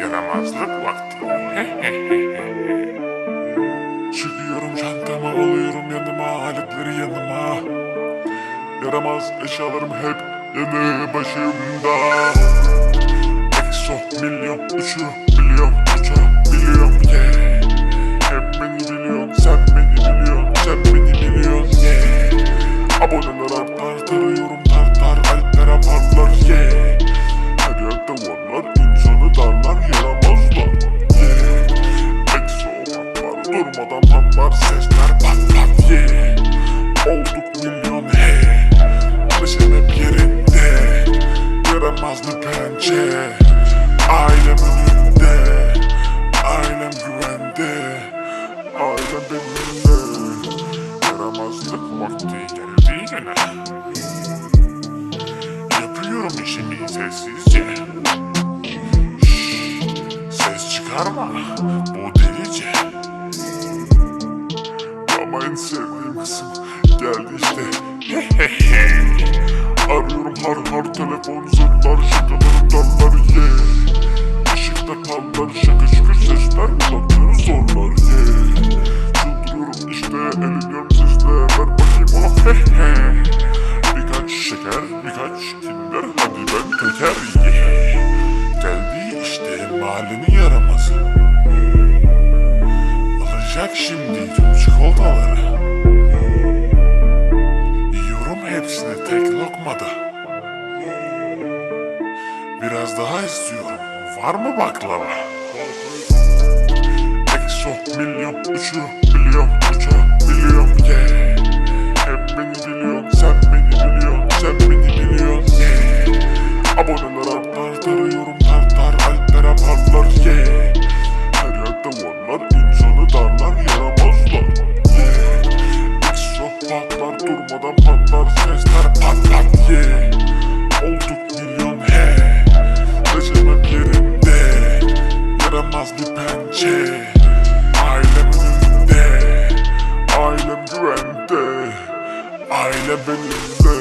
Yaramazlık vakti. Çıkıyorum çantamı alıyorum yanıma aletleri yanıma. Yaramaz eşyalarım hep yanı başımda. Exo milyon uçuyor milyon Yaramazlık vakti geldi gene Yapıyorum işimi sessizce Şşş, Ses çıkarma. Bu delice. Ama en sevdiğim kısım geldi işte. Arıyorum har har telefon zırtlar şimdi tüm çikolataları. Yiyorum hepsini tek lokmada. Biraz daha istiyorum. Var mı baklava? Exo milyon uçuyor biliyorum uçabiliyorum yeah. Hep beni biliyorsun sen beni biliyorsun sen beni biliyorsun yeah. Aboneler artar tarıyorum tartar alplere patlar yeah durmadan patlar sesler pat pat yeah. Olduk milyon he Yaşam hep yerinde Yaramaz bir pençe. Ailem önünde Ailem güvende. Ailem benimle